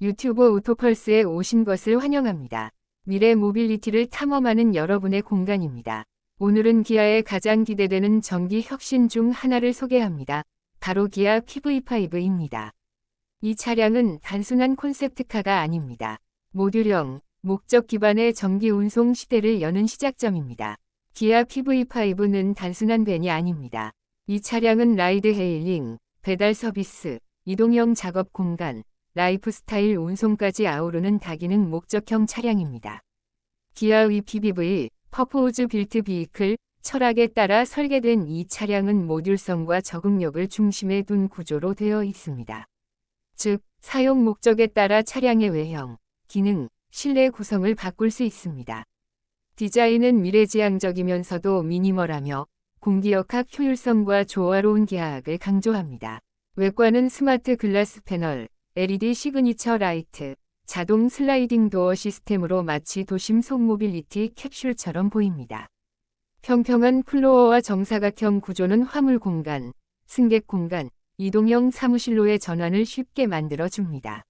유튜브 오토펄스에 오신 것을 환영합니다. 미래 모빌리티를 탐험하는 여러분의 공간입니다. 오늘은 기아의 가장 기대되는 전기 혁신 중 하나를 소개합니다. 바로 기아 PV5입니다. 이 차량은 단순한 콘셉트카가 아닙니다. 모듈형, 목적 기반의 전기 운송 시대를 여는 시작점입니다. 기아 PV5는 단순한 밴이 아닙니다. 이 차량은 라이드 헤일링, 배달 서비스, 이동형 작업 공간, 라이프스타일 운송까지 아우르는 다기능 목적형 차량입니다. 기아 VPBV, 퍼포즈 빌트 비이클, 철학에 따라 설계된 이 차량은 모듈성과 적응력을 중심에 둔 구조로 되어 있습니다. 즉, 사용 목적에 따라 차량의 외형, 기능, 실내 구성을 바꿀 수 있습니다. 디자인은 미래지향적이면서도 미니멀하며 공기역학 효율성과 조화로운 기하학을 강조합니다. 외관은 스마트 글라스 패널, LED 시그니처 라이트, 자동 슬라이딩 도어 시스템으로 마치 도심 속 모빌리티 캡슐처럼 보입니다. 평평한 플로어와 정사각형 구조는 화물 공간, 승객 공간, 이동형 사무실로의 전환을 쉽게 만들어줍니다.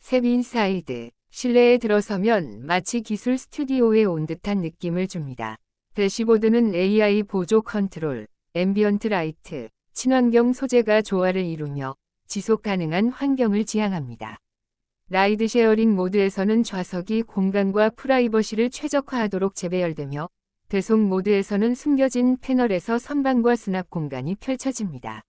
셉 인사이드, 실내에 들어서면 마치 기술 스튜디오에 온 듯한 느낌을 줍니다. 대시보드는 AI 보조 컨트롤, 앰비언트 라이트, 친환경 소재가 조화를 이루며 지속 가능한 환경을 지향합니다. 라이드 쉐어링 모드에서는 좌석이 공간과 프라이버시를 최적화하도록 재배열되며 배송 모드에서는 숨겨진 패널에서 선반과 수납 공간이 펼쳐집니다.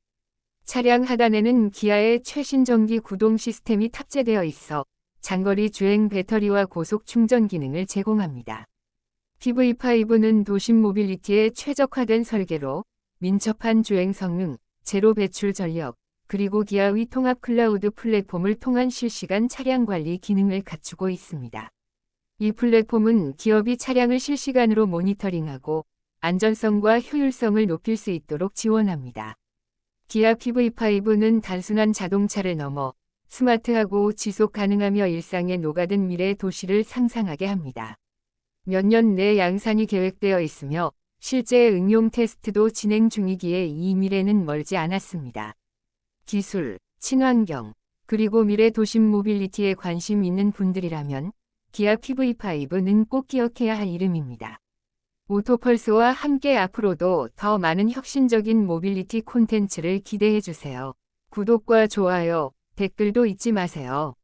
차량 하단에는 기아의 최신 전기 구동 시스템이 탑재되어 있어 장거리 주행 배터리와 고속 충전 기능을 제공합니다. PV5는 도심 모빌리티에 최적화된 설계로 민첩한 주행 성능, 제로 배출 전력, 그리고 기아의 통합 클라우드 플랫폼을 통한 실시간 차량 관리 기능을 갖추고 있습니다. 이 플랫폼은 기업이 차량을 실시간으로 모니터링하고 안전성과 효율성을 높일 수 있도록 지원합니다. 기아 PV5는 단순한 자동차를 넘어 스마트하고 지속 가능하며 일상에 녹아든 미래 도시를 상상하게 합니다. 몇 년 내 양산이 계획되어 있으며 실제 응용 테스트도 진행 중이기에 이 미래는 멀지 않았습니다. 기술, 친환경, 그리고 미래 도심 모빌리티에 관심 있는 분들이라면 기아 PV5는 꼭 기억해야 할 이름입니다. 오토펄스와 함께 앞으로도 더 많은 혁신적인 모빌리티 콘텐츠를 기대해 주세요. 구독과 좋아요, 댓글도 잊지 마세요.